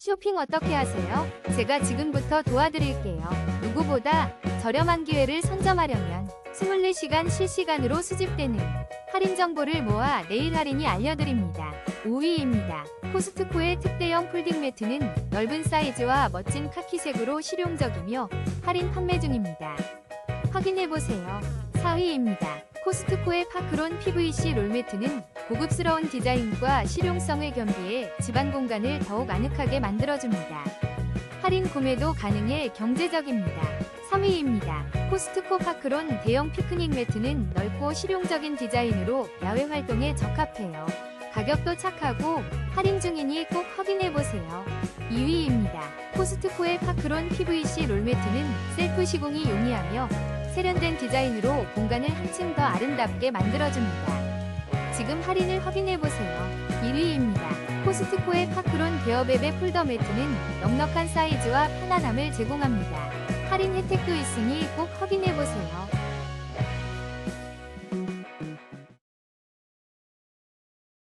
쇼핑 어떻게 하세요? 제가 지금부터 도와드릴게요. 누구보다 저렴한 기회를 선점하려면 24시간 실시간으로 수집되는 할인 정보를 모아 내일 할인이 알려드립니다. 5위입니다. 코스트코의 특대형 폴딩 매트는 넓은 사이즈와 멋진 카키색으로 실용적이며 할인 판매 중입니다. 확인해보세요. 4위입니다. 코스트코의 파크론 PVC 롤매트는 고급스러운 디자인과 실용성을 겸비해 집안 공간을 더욱 아늑하게 만들어줍니다. 할인 구매도 가능해 경제적입니다. 3위입니다. 코스트코 파크론 대형 피크닉 매트는 넓고 실용적인 디자인으로 야외 활동에 적합해요. 가격도 착하고 할인 중이니 꼭 확인해보세요. 2위입니다. 코스트코의 파크론 PVC 롤매트는 셀프 시공이 용이하며 세련된 디자인으로 공간을 한층 더 아름답게 만들어줍니다. 지금 할인을 확인해보세요. 1위입니다. 코스트코의 파크론 베어베베 폴더 매트는 넉넉한 사이즈와 편안함을 제공합니다. 할인 혜택도 있으니 꼭 확인해보세요.